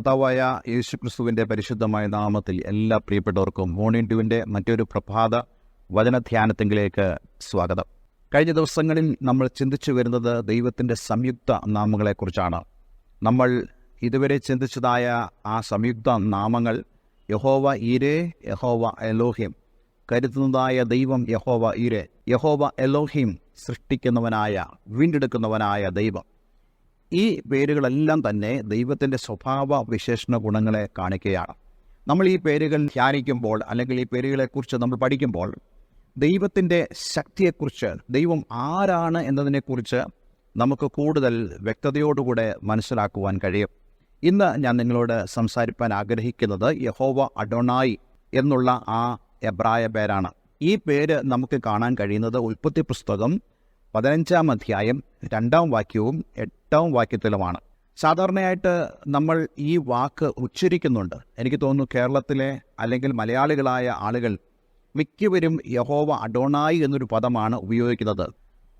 കർത്താവായ യേശുക്രിസ്തുവിന്റെ പരിശുദ്ധമായ നാമത്തിൽ എല്ലാ പ്രിയപ്പെട്ടവർക്കും മോർണിംഗ് ട്യൂവിന്റെ മറ്റൊരു പ്രഭാത വചനധ്യാനത്തിങ്കിലേക്ക് സ്വാഗതം. കഴിഞ്ഞ ദിവസങ്ങളിൽ നമ്മൾ ചിന്തിച്ചു വരുന്നത് ദൈവത്തിന്റെ സംയുക്ത നാമങ്ങളെക്കുറിച്ചാണ്. നമ്മൾ ഇതുവരെ ചിന്തിച്ചതായ ആ സംയുക്ത നാമങ്ങൾ യഹോവ ഈരേ യഹോവ എലോഹിം കരുതുന്നതായ ദൈവം യഹോവ ഈരേ യഹോവ എലോഹിം സൃഷ്ടിക്കുന്നവനായ വീണ്ടെടുക്കുന്നവനായ ദൈവം. ഈ പേരുകളെല്ലാം തന്നെ ദൈവത്തിന്റെ സ്വഭാവ വിശേഷണ ഗുണങ്ങളെ കാണിക്കുകയാണ്. നമ്മൾ ഈ പേരുകൾ ധ്യാനിക്കുമ്പോൾ അല്ലെങ്കിൽ ഈ പേരുകളെക്കുറിച്ച് നമ്മൾ പഠിക്കുമ്പോൾ ദൈവത്തിന്റെ ശക്തിയെക്കുറിച്ച് ദൈവം ആരാണ് എന്നതിനെക്കുറിച്ച് നമുക്ക് കൂടുതൽ വ്യക്തതയോടുകൂടെ മനസ്സിലാക്കുവാൻ കഴിയും. ഇന്ന് ഞാൻ നിങ്ങളോട് സംസാരിപ്പാൻ ആഗ്രഹിക്കുന്നത് യഹോവ അഡോണായി എന്നുള്ള ആ എബ്രായ പേരാണ്. ഈ പേര് നമുക്ക് കാണാൻ കഴിയുന്നത് ഉൽപ്പത്തി പുസ്തകം പതിനഞ്ചാം അധ്യായം രണ്ടാം വാക്യവും എട്ടാം വാക്യത്തിലുമാണ്. സാധാരണയായിട്ട് നമ്മൾ ഈ വാക്ക് ഉച്ചരിക്കുന്നുണ്ട്. എനിക്ക് തോന്നുന്നു കേരളത്തിലെ അല്ലെങ്കിൽ മലയാളികളായ ആളുകൾ മിക്കവരും യഹോവ അഡോണായി എന്നൊരു പദമാണ് ഉപയോഗിക്കുന്നത്.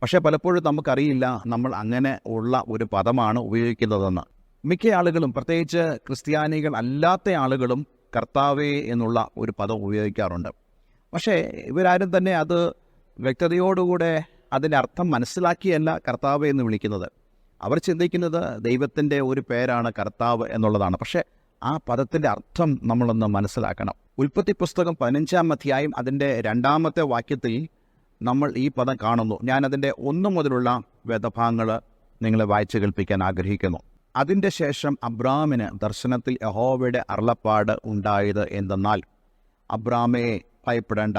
പക്ഷേ പലപ്പോഴും നമുക്കറിയില്ല നമ്മൾ അങ്ങനെ ഉള്ള ഒരു പദമാണ് ഉപയോഗിക്കുന്നതെന്ന്. മിക്ക ആളുകളും പ്രത്യേകിച്ച് ക്രിസ്ത്യാനികൾ അല്ലാത്ത ആളുകളും കർത്താവേ എന്നുള്ള ഒരു പദം ഉപയോഗിക്കാറുണ്ട്. പക്ഷേ ഇവരാരും തന്നെ അത് വ്യക്തതയോടുകൂടെ അതിന്റെ അർത്ഥം മനസ്സിലാക്കിയല്ല കർത്താവ് എന്ന് വിളിക്കുന്നത്. അവർ ചിന്തിക്കുന്നത് ദൈവത്തിന്റെ ഒരു പേരാണ് കർത്താവ് എന്നുള്ളതാണ്. പക്ഷേ ആ പദത്തിന്റെ അർത്ഥം നമ്മളൊന്ന് മനസ്സിലാക്കണം. ഉൽപ്പത്തി പുസ്തകം പതിനഞ്ചാം അധ്യായം അതിന്റെ രണ്ടാമത്തെ വാക്യത്തിൽ നമ്മൾ ഈ പദം കാണുന്നു. ഞാൻ അതിന്റെ ഒന്നു മുതലുള്ള വേദഭാഗങ്ങൾ നിങ്ങളെ വായിച്ചു കേൾപ്പിക്കാൻ ആഗ്രഹിക്കുന്നു. അതിന്റെ ശേഷം അബ്രാമിന് ദർശനത്തിൽ യഹോവയുടെ അരുളപ്പാട് ഉണ്ടായത് എന്തെന്നാൽ അബ്രാമയെ ഭയപ്പെടേണ്ട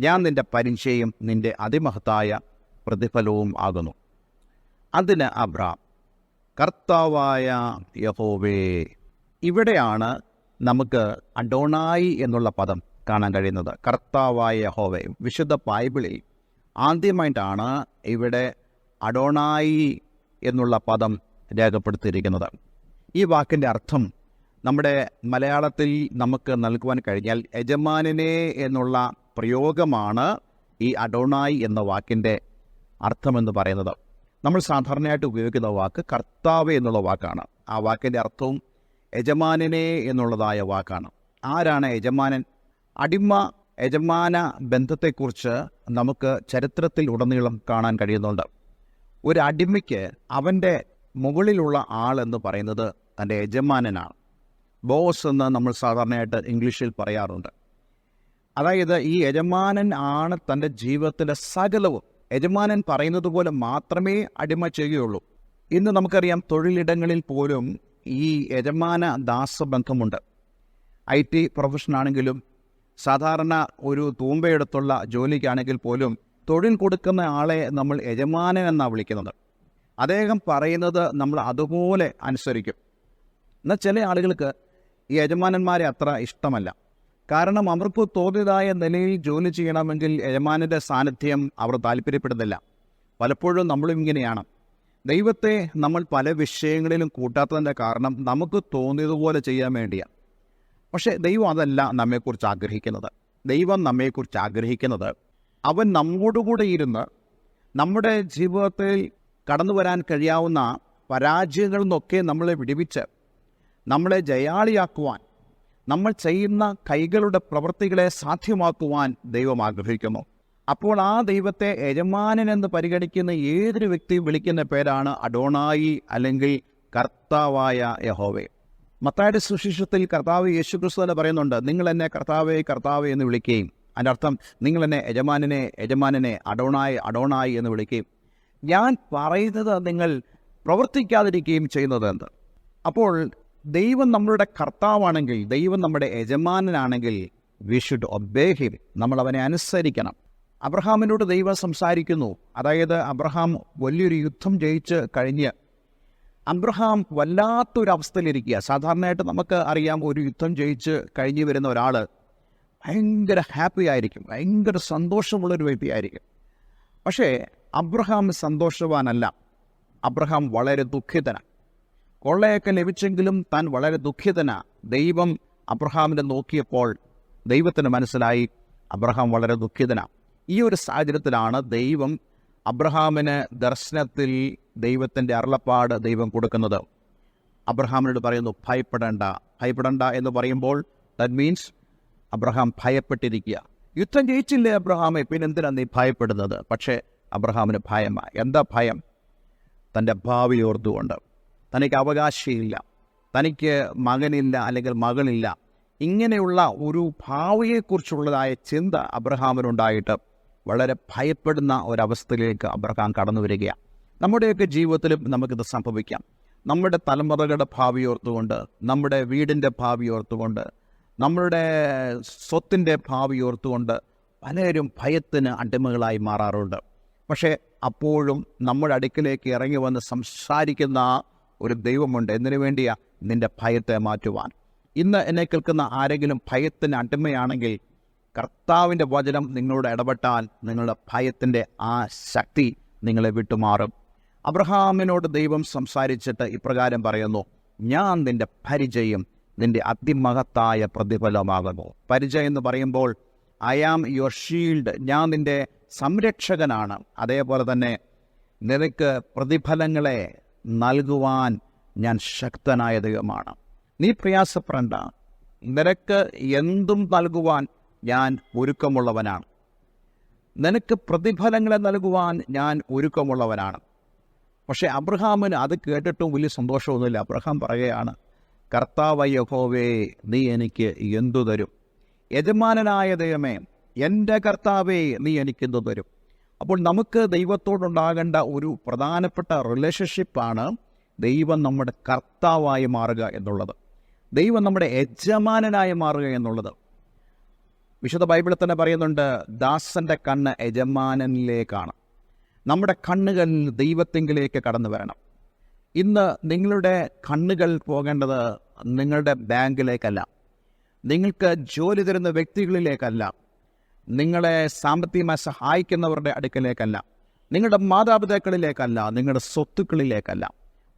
ഞാൻ നിന്റെ പരീക്ഷയും നിന്റെ അതിമഹത്തായ പ്രതിഫലവും ആകുന്നു. അതിന് അബ്രാം കർത്താവായ യഹോവേ ഇവിടെയാണ് നമുക്ക് അഡോണായി എന്നുള്ള പദം കാണാൻ കഴിയുന്നത്. കർത്താവായ യഹോവേ. വിശുദ്ധ ബൈബിളിൽ ആദ്യമായിട്ടാണ് ഇവിടെ അഡോണായി എന്നുള്ള പദം രേഖപ്പെടുത്തിയിരിക്കുന്നത്. ഈ വാക്കിന്റെ അർത്ഥം നമ്മുടെ മലയാളത്തിൽ നമുക്ക് നൽകുവാൻ കഴിഞ്ഞാൽ യജമാനനെ എന്നുള്ള പ്രയോഗമാണ് ഈ അഡോണായി എന്ന വാക്കിന്റെ അർത്ഥമെന്ന് പറയുന്നത്. നമ്മൾ സാധാരണയായിട്ട് ഉപയോഗിക്കുന്ന വാക്ക് കർത്താവ് എന്നുള്ള വാക്കാണ്. ആ വാക്കിന്റെ അർത്ഥവും യജമാനനെ എന്നുള്ളതായ വാക്കാണ്. ആരാണ് യജമാനൻ? അടിമ യജമാന ബന്ധത്തെക്കുറിച്ച് നമുക്ക് ചരിത്രത്തിൽ ഉടനീളം കാണാൻ കഴിയുന്നുണ്ട്. ഒരു അടിമയ്ക്ക് അവന്റെ മുകളിലുള്ള ആൾ എന്ന് പറയുന്നത് തന്റെ യജമാനനാണ്. ബോസ് എന്ന് നമ്മൾ സാധാരണയായിട്ട് ഇംഗ്ലീഷിൽ പറയാറുണ്ട്. അതായത് ഈ യജമാനൻ ആണ് തന്റെ ജീവിതത്തിലെ സകലവും. യജമാനൻ പറയുന്നത് പോലെ മാത്രമേ അടിമ ചെയ്യുകയുള്ളൂ. ഇന്ന് നമുക്കറിയാം തൊഴിലിടങ്ങളിൽ പോലും ഈ യജമാന ദാസബന്ധമുണ്ട്. ഐ ടി പ്രൊഫഷനാണെങ്കിലും സാധാരണ ഒരു തൂമ്പയെടുത്തുള്ള ജോലിക്കാണെങ്കിൽ പോലും തൊഴിൽ കൊടുക്കുന്ന ആളെ നമ്മൾ യജമാനൻ എന്നാണ് വിളിക്കുന്നത്. അദ്ദേഹം പറയുന്നത് നമ്മൾ അതുപോലെ അനുസരിക്കും. എന്നാൽ ചില ആളുകൾക്ക് ഈ യജമാനന്മാരെ അത്ര ഇഷ്ടമല്ല. കാരണം അവർക്ക് തോന്നിയതായ നിലയിൽ ജോലി ചെയ്യണമെങ്കിൽ യജമാനന്റെ സാന്നിധ്യം അവർ താല്പര്യപ്പെടുന്നില്ല. പലപ്പോഴും നമ്മളും ഇങ്ങനെയാണ്. ദൈവത്തെ നമ്മൾ പല വിഷയങ്ങളിലും കൂട്ടാത്തതിന്റെ കാരണം നമുക്ക് തോന്നിയതുപോലെ ചെയ്യാൻ വേണ്ടിയാണ് പക്ഷേ ദൈവം അതല്ല നമ്മെക്കുറിച്ച് ആഗ്രഹിക്കുന്നത്. ദൈവം നമ്മെക്കുറിച്ച് ആഗ്രഹിക്കുന്നത് അവൻ നമ്മോടുകൂടെ ഇരുന്ന് നമ്മുടെ ജീവിതത്തിൽ കടന്നു വരാൻ കഴിയാവുന്ന പരാജയങ്ങളിൽ നിന്നൊക്കെ നമ്മളെ വിടിവിച്ച് നമ്മളെ ജയാളിയാക്കുവാൻ നമ്മൾ ചെയ്യുന്ന കൈകളുടെ പ്രവൃത്തികളെ സാധ്യമാക്കുവാൻ ദൈവം ആഗ്രഹിക്കുന്നു. അപ്പോൾ ആ ദൈവത്തെ യജമാനൻ എന്ന് പരിഗണിക്കുന്ന ഏതൊരു വ്യക്തിയും വിളിക്കുന്ന പേരാണ് അഡോണായി അല്ലെങ്കിൽ കർത്താവായ യഹോവെ. മത്തായുടെ സുശിഷത്തിൽ കർത്താവ് യേശു ക്രിസ്തു തന്നെ പറയുന്നുണ്ട് നിങ്ങൾ എന്നെ കർത്താവെ കർത്താവെ എന്ന് വിളിക്കുകയും അതിന്റെ അർത്ഥം നിങ്ങൾ എന്നെ യജമാനനെ യജമാനനെ അഡോണായി അഡോണായി എന്ന് വിളിക്കുകയും ഞാൻ പറയുന്നത് നിങ്ങൾ പ്രവർത്തിക്കാതിരിക്കുകയും ചെയ്യുന്നത് എന്ത്? അപ്പോൾ ദൈവം നമ്മളുടെ കർത്താവാണെങ്കിൽ ദൈവം നമ്മുടെ യജമാനനാണെങ്കിൽ വി ഷുഡ് ഒബേ ഹിം നമ്മൾ അവനെ അനുസരിക്കണം. അബ്രഹാമിനോട് ദൈവം സംസാരിക്കുന്നു. അതായത് അബ്രഹാം വലിയൊരു യുദ്ധം ജയിച്ച് കഴിഞ്ഞ് അബ്രഹാം വല്ലാത്തൊരവസ്ഥയിലിരിക്കുക. സാധാരണയായിട്ട് നമുക്ക് അറിയാം ഒരു യുദ്ധം ജയിച്ച് കഴിഞ്ഞു വരുന്ന ഒരാൾ ഭയങ്കര ഹാപ്പി ആയിരിക്കും. ഭയങ്കര സന്തോഷമുള്ളൊരു വ്യക്തിയായിരിക്കും. പക്ഷേ അബ്രഹാം സന്തോഷവാനല്ല. അബ്രഹാം വളരെ ദുഃഖിതനാണ്. കൊള്ളയൊക്കെ ലഭിച്ചെങ്കിലും താൻ വളരെ ദുഃഖിതന. ദൈവം അബ്രഹാമിനെ നോക്കിയപ്പോൾ ദൈവത്തിന് മനസ്സിലായി അബ്രഹാം വളരെ ദുഃഖിതന. ഈ ഒരു സാഹചര്യത്തിലാണ് ദൈവം അബ്രഹാമിന് ദർശനത്തിൽ ദൈവത്തിന്റെ അരുളപ്പാട് ദൈവം കൊടുക്കുന്നത്. അബ്രഹാമിനോട് പറയുന്നു ഭയപ്പെടേണ്ട ഭയപ്പെടേണ്ട എന്ന് പറയുമ്പോൾ ദറ്റ് മീൻസ് അബ്രഹാം ഭയപ്പെട്ടിരിക്കുക. യുദ്ധം ജയിച്ചില്ലേ അബ്രഹാമെ? പിന്നെ എന്തിനാ നീ ഭയപ്പെടുന്നത്? പക്ഷേ അബ്രഹാമിന് ഭയമാണ് എന്താ ഭയം? തന്റെ ഭാവി ഓർത്തുകൊണ്ട്. തനിക്ക് അവകാശമില്ല തനിക്ക് മകനില്ല അല്ലെങ്കിൽ മകളില്ല. ഇങ്ങനെയുള്ള ഒരു ഭാവിയെക്കുറിച്ചുള്ളതായ ചിന്ത അബ്രഹാമിനുണ്ടായിട്ട് വളരെ ഭയപ്പെടുന്ന ഒരവസ്ഥയിലേക്ക് അബ്രഹാം കടന്നു വരികയാണ്. നമ്മുടെയൊക്കെ ജീവിതത്തിലും നമുക്കിത് സംഭവിക്കാം. നമ്മുടെ തലമുറകളുടെ ഭാവി ഓർത്തുകൊണ്ട് നമ്മുടെ വീടിന്റെ ഭാവി ഓർത്തുകൊണ്ട് നമ്മളുടെ സ്വത്തിന്റെ ഭാവി ഓർത്തുകൊണ്ട് പലരും ഭയത്തിന് അടിമകളായി മാറാറുണ്ട്. പക്ഷേ അപ്പോഴും നമ്മുടെ അടുക്കിലേക്ക് ഇറങ്ങി വന്ന് സംസാരിക്കുന്ന ഒരു ദൈവമുണ്ട്. എന്തിനു വേണ്ടിയാ? നിന്റെ ഭയത്തെ മാറ്റുവാൻ. ഇന്ന് എന്നെ കേൾക്കുന്ന ആരെങ്കിലും ഭയത്തിന് അടിമയാണെങ്കിൽ കർത്താവിന്റെ വചനം നിങ്ങളോട് ഇടപെട്ടാൽ നിങ്ങളുടെ ഭയത്തിന്റെ ആ ശക്തി നിങ്ങളെ വിട്ടുമാറും. അബ്രഹാമിനോട് ദൈവം സംസാരിച്ചിട്ട് ഇപ്രകാരം പറയുന്നു ഞാൻ നിന്റെ പരിചയം നിന്റെ അതിമഹത്തായ പ്രതിഫലമാകുന്നു. പരിചയം എന്ന് പറയുമ്പോൾ ഐ ആം യുവർ ഷീൽഡ് ഞാൻ നിന്റെ സംരക്ഷകനാണ്. അതേപോലെ തന്നെ നിനക്ക് പ്രതിഫലങ്ങളെ നൽകുവാൻ ഞാൻ ശക്തനായ ദൈവമാണ്. നീ പ്രയാസപ്പെടേണ്ട. നിനക്ക് എന്തും നൽകുവാൻ ഞാൻ ഒരുക്കമുള്ളവനാണ്. നിനക്ക് പ്രതിഫലങ്ങളെ നൽകുവാൻ ഞാൻ ഒരുക്കമുള്ളവനാണ്. പക്ഷേ അബ്രഹാമിന് അത് കേട്ടിട്ടും വലിയ സന്തോഷമൊന്നുമില്ല. അബ്രഹാം പറയുകയാണ് കർത്താവ് യഹോവേ നീ എനിക്ക് എന്തു തരും? യജമാനനായ ദൈവമേ എന്റെ കർത്താവേ നീ എനിക്ക് എന്തു തരും? അപ്പോൾ നമുക്ക് ദൈവത്തോടുണ്ടാകേണ്ട ഒരു പ്രധാനപ്പെട്ട റിലേഷൻഷിപ്പാണ് ദൈവം നമ്മുടെ കർത്താവായി മാറുക എന്നുള്ളത്. ദൈവം നമ്മുടെ യജമാനനായി മാറുക എന്നുള്ളത്. വിശുദ്ധ ബൈബിളിൽ തന്നെ പറയുന്നുണ്ട് ദാസന്റെ കണ്ണ് യജമാനനിലേക്കാണ്. നമ്മുടെ കണ്ണുകൾ ദൈവത്തെങ്കിലേക്ക് കടന്നു വരണം. ഇന്ന് നിങ്ങളുടെ കണ്ണുകൾ പോകേണ്ടത് നിങ്ങളുടെ ബാങ്കിലേക്കല്ല. നിങ്ങൾക്ക് ജോലി തരുന്ന വ്യക്തികളിലേക്കല്ല. നിങ്ങളെ സാമ്പത്തികമായി സഹായിക്കുന്നവരുടെ അടുക്കലേക്കല്ല. നിങ്ങളുടെ മാതാപിതാക്കളിലേക്കല്ല നിങ്ങളുടെ സ്വത്തുക്കളിലേക്കല്ല.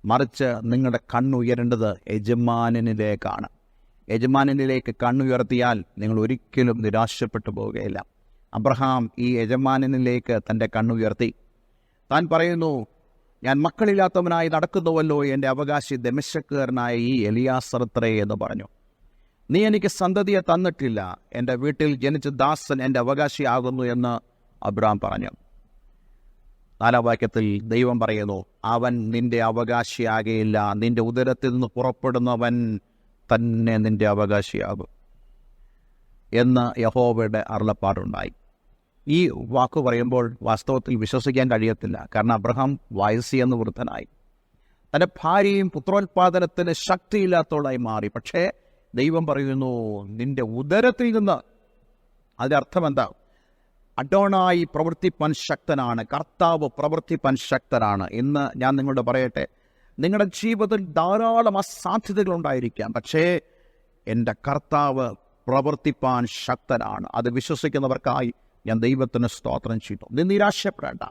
മറിച്ച് നിങ്ങളുടെ കണ്ണുയരേണ്ടത് യജമാനനിലേക്കാണ്. യജമാനനിലേക്ക് കണ്ണുയർത്തിയാൽ നിങ്ങൾ ഒരിക്കലും നിരാശപ്പെട്ടു പോവുകയില്ല. അബ്രഹാം ഈ യജമാനനിലേക്ക് തന്റെ കണ്ണുയർത്തി. താൻ പറയുന്നു ഞാൻ മക്കളില്ലാത്തവനായി നടക്കുന്നുവല്ലോ എന്റെ അവകാശി ദമശക്കാരനായ ഈ എലിയാസറത്രേ എന്ന് പറഞ്ഞു. നീ എനിക്ക് സന്തതിയെ തന്നിട്ടില്ല. എന്റെ വീട്ടിൽ ജനിച്ച ദാസൻ എന്റെ അവകാശിയാകുന്നു എന്ന് അബ്രഹാം പറഞ്ഞു. നാലാം വാക്യത്തിൽ ദൈവം പറയുന്നു അവൻ നിന്റെ അവകാശിയാകയില്ല. നിന്റെ ഉദരത്തിൽ നിന്ന് പുറപ്പെടുന്നവൻ തന്നെ നിന്റെ അവകാശിയാകും. എന്ന് യഹോവയുടെ അരുളപ്പാടുണ്ടായി. ഈ വാക്ക് പറയുമ്പോൾ വാസ്തവത്തിൽ വിശ്വസിക്കാൻ കഴിയത്തില്ല. കാരണം അബ്രഹാം വയസ്സിയെന്ന് വൃദ്ധനായി. തന്റെ ഭാര്യയും പുത്രോത്പാദനത്തിന് ശക്തിയില്ലാത്തവളായി മാറി. പക്ഷേ ദൈവം പറയുന്നു നിന്റെ ഉദരത്തിൽ നിന്ന് അർത്ഥം എന്താ? അഡോണായി പ്രവർത്തിപ്പാൻ ശക്തനാണ് കർത്താവ് പ്രവർത്തിപ്പാൻ ശക്തനാണ്. എന്ന് ഞാൻ നിങ്ങളോട് പറയട്ടെ നിങ്ങളുടെ ജീവിതത്തിൽ ധാരാളം അസാധ്യതകൾ ഉണ്ടായിരിക്കാം പക്ഷേ എന്റെ കർത്താവ് പ്രവർത്തിപ്പാൻ ശക്തനാണ്. അത് വിശ്വസിക്കുന്നവർക്കായി ഞാൻ ദൈവത്തിന് സ്തോത്രം ചെയ്തു നീ നിരാശപ്പെടേണ്ട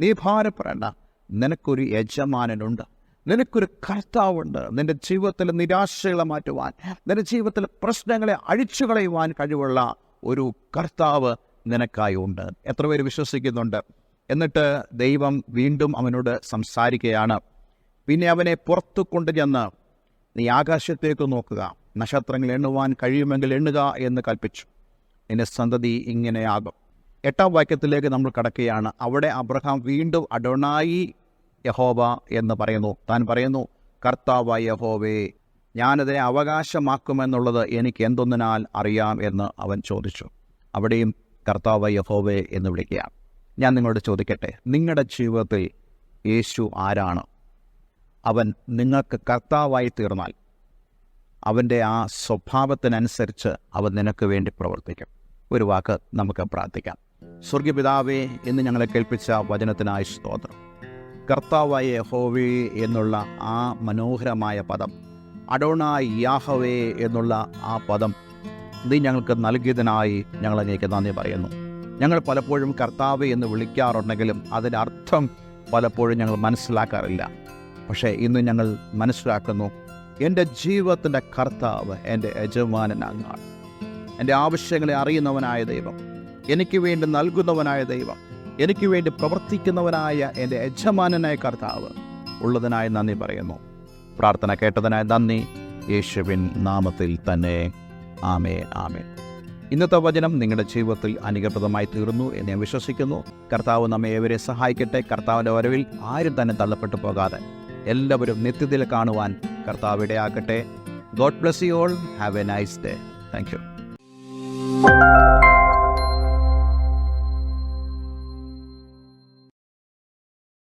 നീ ഭാരപ്പെടേണ്ട. നിനക്കൊരു യജമാനനുണ്ട്. നിനക്കൊരു കർത്താവുണ്ട്. നിന്റെ ജീവിതത്തിൽ നിരാശകളെ മാറ്റുവാൻ നിന്റെ ജീവിതത്തിലെ പ്രശ്നങ്ങളെ അഴിച്ചു കളയുവാൻ കഴിവുള്ള ഒരു കർത്താവ് നിനക്കായി ഉണ്ട്. എത്ര പേര് വിശ്വസിക്കുന്നുണ്ട്? എന്നിട്ട് ദൈവം വീണ്ടും അവനോട് സംസാരിക്കുകയാണ്. പിന്നെ അവനെ പുറത്തു കൊണ്ടുചെന്ന് നീ ആകാശത്തേക്ക് നോക്കുക. നക്ഷത്രങ്ങൾ എണ്ണുവാൻ കഴിയുമെങ്കിൽ എണ്ണുക എന്ന് കൽപ്പിച്ചു. നിന്റെ സന്തതി ഇങ്ങനെയാകും. എട്ടാം വാക്യത്തിലേക്ക് നമ്മൾ കടക്കുകയാണ്. അവിടെ അബ്രഹാം വീണ്ടും അഡോണായി യഹോവ എന്ന് പറയുന്നു. താൻ പറയുന്നു കർത്താവ യഹോവേ ഞാനതിനെ അവകാശമാക്കുമെന്നുള്ളത് എനിക്ക് എന്തൊന്നിനാൽ അറിയാം എന്ന് അവൻ ചോദിച്ചു. അവിടെയും കർത്താവ് യഹോവേ എന്ന് വിളിക്കുകയാണ്. ഞാൻ നിങ്ങളോട് ചോദിക്കട്ടെ നിങ്ങളുടെ ജീവിതത്തിൽ യേശു ആരാണ്? അവൻ നിങ്ങൾക്ക് കർത്താവായി തീർന്നാൽ അവന്റെ ആ സ്വഭാവത്തിനനുസരിച്ച് അവൻ നിനക്ക് വേണ്ടി പ്രവർത്തിക്കും. ഒരു വാക്ക് നമുക്ക് പ്രാർത്ഥിക്കാം. സ്വർഗപിതാവേ എന്ന് ഞങ്ങളെ കേൾപ്പിച്ച വചനത്തിനായി സ്തോത്രം. കർത്താവായ യഹോവേ എന്നുള്ള ആ മനോഹരമായ പദം അഡോണായി യാഹവേ എന്നുള്ള ആ പദം നീ ഞങ്ങൾക്ക് നൽകിയതിനായി ഞങ്ങൾ അങ്ങേക്ക് നന്ദി പറയുന്നു. ഞങ്ങൾ പലപ്പോഴും കർത്താവ് എന്ന് വിളിക്കാറുണ്ടെങ്കിലും അതിന്റെ അർത്ഥം പലപ്പോഴും ഞങ്ങൾ മനസ്സിലാക്കാറില്ല. പക്ഷേ ഇന്ന് ഞങ്ങൾ മനസ്സിലാക്കുന്നു എന്റെ ജീവിതത്തിന്റെ കർത്താവ് എന്റെ യജമാനനാണ്. എന്റെ ആവശ്യങ്ങളെ അറിയുന്നവനായ ദൈവം എനിക്ക് വേണ്ടി നൽകുന്നവനായ ദൈവം എനിക്ക് വേണ്ടി പ്രവർത്തിക്കുന്നവനായ എന്റെ യജമാനനായ കർത്താവ്. ഉള്ളതിനായി നന്ദി പറയുന്നു. പ്രാർത്ഥന കേട്ടതിനായി നന്ദി. യേശുവിൻ നാമത്തിൽ തന്നെ. ആമേ ആമേ ഇന്നത്തെ വചനം നിങ്ങളുടെ ജീവിതത്തിൽ അനുഗ്രഹപ്രദമായി തീർന്നു എന്ന് ഞാൻ വിശ്വസിക്കുന്നു. കർത്താവ് നമ്മെ ഏവരെ സഹായിക്കട്ടെ. കർത്താവിന്റെ വരവിൽ ആരും തന്നെ തള്ളപ്പെട്ടു പോകാതെ എല്ലാവരും നിത്യത്തിൽ കാണുവാൻ കർത്താവ് ഇടയാക്കട്ടെ God bless you all. Have a nice day. Thank you.